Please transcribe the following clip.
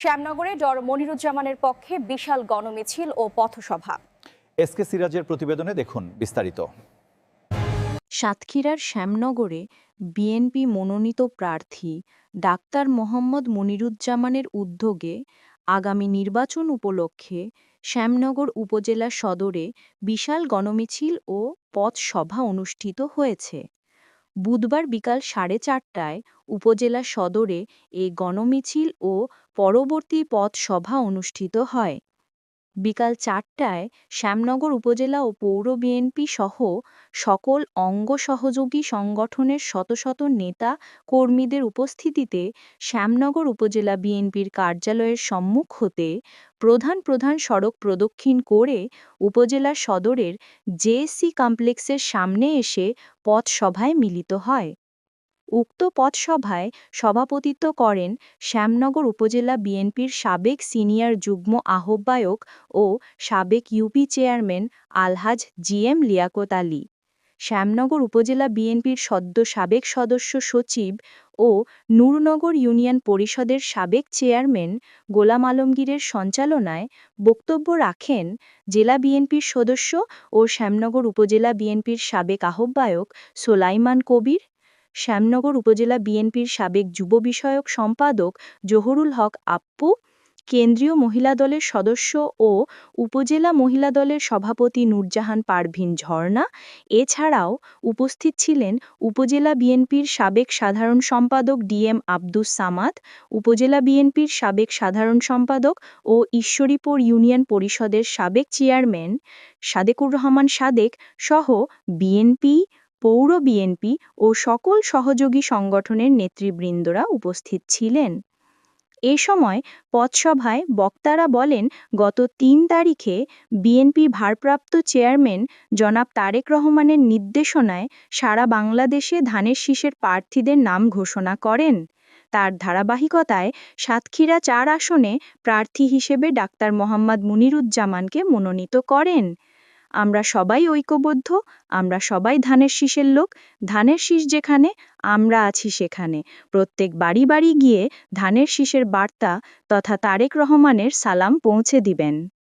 শ্যামনগরে ডর মনিরুজ্জামানের পক্ষে বিশাল গণমিছিল ও পথসভা। এস কে সিরাজের প্রতিবেদনে দেখুন বিস্তারিত। সাতক্ষীরার শ্যামনগরে বিএনপি মনোনীত প্রার্থী ডাক্তার মোহাম্মদ মনিরুজ্জামানের উদ্যোগে আগামী নির্বাচন উপলক্ষে শ্যামনগর উপজেলা সদরে বিশাল গণমিছিল ও পথসভা অনুষ্ঠিত হয়েছে। বুধবার বিকাল সাড়ে চারটায় উপজেলা সদরে এ গণমিছিল ও পরবর্তী পথসভা অনুষ্ঠিত হয়। বিকাল চারটায় শ্যামনগর উপজেলা ও পৌর বিএনপি সহ সকল অঙ্গ সহযোগী সংগঠনের শত শত নেতা কর্মীদের উপস্থিতিতে শ্যামনগর উপজেলা বিএনপির কার্যালয়ের সম্মুখ হতে প্রধান প্রধান সড়ক প্রদক্ষিণ করে উপজেলা সদরের জেএসসি কমপ্লেক্সের সামনে এসে পথসভায় মিলিত হয়। উক্ত পথসভায় সভাপতিত্ব করেন শ্যামনগর উপজেলা বিএনপির সাবেক সিনিয়র যুগ্ম আহ্বায়ক ও সাবেক UP chairman Alhaj GM Liaquat Ali. Shyamnagar উপজেলা বিএনপির সদ্য সাবেক সদস্য সচিব ও নূরনগর ইউনিয়ন পরিষদের সাবেক চেয়ারম্যান গোলাম আলমগীরের সঞ্চালনায় বক্তব্য রাখেন জেলা বিএনপির সদস্য ও শ্যামনগর উপজেলা বিএনপির সাবেক আহ্বায়ক সোলাইমান কবির শ্যামনগর উপজেলা বিএনপির সাবেক যুব বিষয়ক সম্পাদক জহুরুল হক আপ্পু কেন্দ্রীয় মহিলা দলের সদস্য ও উপজেলা মহিলা দলের সভাপতি নূরজাহান পারভিন ঝর্ণা। এছাড়াও উপস্থিত ছিলেন উপজেলা বিএনপির সাবেক সাধারণ সম্পাদক ডিএম আব্দুস সামাদ, উপজেলা বিএনপির সাবেক সাধারণ সম্পাদক ও ঈশ্বরীপুর ইউনিয়ন পরিষদের সাবেক চেয়ারম্যান সাদেকুর রহমান সাদেক সহ বিএনপি পৌর বিএনপি ও সকল সহযোগী সংগঠনের নেতৃবৃন্দরা উপস্থিত ছিলেন। এ সময় পথসভায় বক্তারা বলেন, গত তিন তারিখে বিএনপি ভারপ্রাপ্ত চেয়ারম্যান জনাব তারেক রহমানের নির্দেশনায় সারা বাংলাদেশে ধানের শীষের প্রার্থীদের নাম ঘোষণা করেন। তার ধারাবাহিকতায় সাতক্ষীরা চার আসনে প্রার্থী হিসেবে ডাক্তার মোহাম্মদ মুনিরুজ্জামানকে মনোনীত করেন। আমরা সবাই ঐক্যবদ্ধ, আমরা সবাই ধানের শীষের লোক, ধানের শীষ যেখানে, আমরা আছি সেখানে। প্রত্যেক বাড়ি বাড়ি গিয়ে ধানের শীষের বার্তা তথা তারেক রহমানের সালাম পৌঁছে দিবেন।